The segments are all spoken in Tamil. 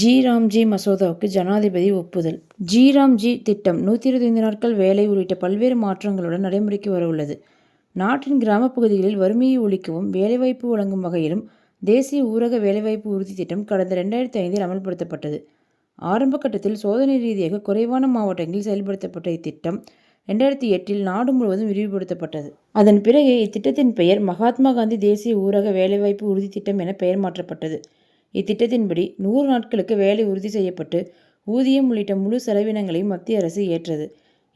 ஜி-ராம்ஜி மசோதாவுக்கு ஜனாதிபதி ஒப்புதல் ஜி-ராம்ஜி திட்டம் நூற்றி இருபத்தைந்து நாட்கள் வேலை உள்ளிட்ட பல்வேறு மாற்றங்களுடன் நடைமுறைக்கு வரவுள்ளது. நாட்டின் கிராம பகுதிகளில் வறுமையை ஒழிக்கவும் வேலைவாய்ப்பு வழங்கும் வகையிலும் தேசிய ஊரக வேலைவாய்ப்பு உறுதி திட்டம் கடந்த ரெண்டாயிரத்தி ஐந்தில் அமல்படுத்தப்பட்டது. ஆரம்ப கட்டத்தில் சோதனை ரீதியாக குறைவான மாவட்டங்களில் செயல்படுத்தப்பட்ட இத்திட்டம் ரெண்டாயிரத்தி எட்டில் நாடு முழுவதும் விரிவுபடுத்தப்பட்டது. அதன் பிறகே இத்திட்டத்தின் பெயர் மகாத்மா காந்தி தேசிய ஊரக வேலைவாய்ப்பு உறுதி திட்டம் என பெயர் மாற்றப்பட்டது. இத்திட்டத்தின்படி நூறு நாட்களுக்கு வேலை உறுதி செய்யப்பட்டு ஊதியம் உள்ளிட்ட முழு செலவினங்களையும் மத்திய அரசு ஏற்றது.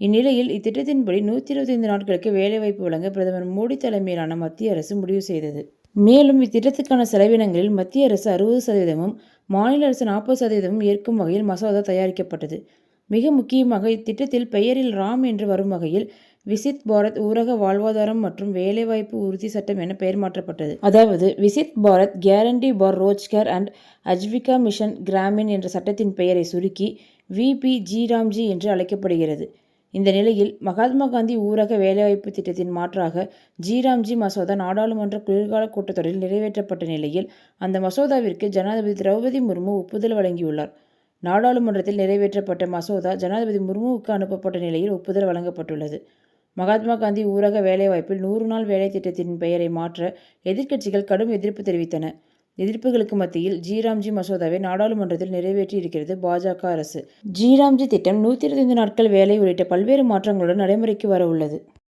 இந்நிலையில் இத்திட்டத்தின்படி நூற்றி இருபத்தைந்து நாட்களுக்கு வேலைவாய்ப்பு வழங்க பிரதமர் மோடி தலைமையிலான மத்திய அரசு முடிவு செய்தது. மேலும் இத்திட்டத்துக்கான செலவினங்களில் மத்திய அரசு அறுபது சதவீதமும் மாநில அரசு நாற்பது சதவீதமும் ஏற்கும் வகையில் மசோதா தயாரிக்கப்பட்டது. மிக முக்கியமாக இத்திட்டத்தில் பெயரில் ராம் என்று வரும் வகையில் விசித் பாரத் ஊரக வாழ்வாதாரம் மற்றும் வேலைவாய்ப்பு உறுதி சட்டம் என பெயர் மாற்றப்பட்டது. அதாவது Viksit Bharat guarantee for Rozgar and Ajeevika mission Gramin என்ற சட்டத்தின் பெயரை சுருக்கி விபி ஜிராம்ஜி ஜி-ராம்ஜி என்று அழைக்கப்படுகிறது. இந்த நிலையில் மகாத்மா காந்தி ஊரக வேலைவாய்ப்பு திட்டத்தின் மாற்றாக ஜிராம்ஜி மசோதா நாடாளுமன்ற குளிர்கால கூட்டத்தொடரில் நிறைவேற்றப்பட்ட நிலையில் அந்த மசோதாவிற்கு ஜனாதிபதி திரௌபதி முர்மு ஒப்புதல் வழங்கியுள்ளார். நாடாளுமன்றத்தில் நிறைவேற்றப்பட்ட மசோதா ஜனாதிபதி முர்முவுக்கு அனுப்பப்பட்ட நிலையில் ஒப்புதல் வழங்கப்பட்டுள்ளது. மகாத்மா காந்தி ஊரக வேலைவாய்ப்பில் நூறு நாள் வேலை திட்டத்தின் பெயரை மாற்ற எதிர்க்கட்சிகள் கடும் எதிர்ப்பு தெரிவித்தன. எதிர்ப்புகளுக்கு மத்தியில் ஜீராம்ஜி மசோதாவை நாடாளுமன்றத்தில் நிறைவேற்றி இருக்கிறது பாஜக அரசு. ஜீராம்ஜி திட்டம் நூற்றி இருபத்தைந்து நாட்கள் வேலை உள்ளிட்ட பல்வேறு மாற்றங்களுடன் நடைமுறைக்கு வரவுள்ளது.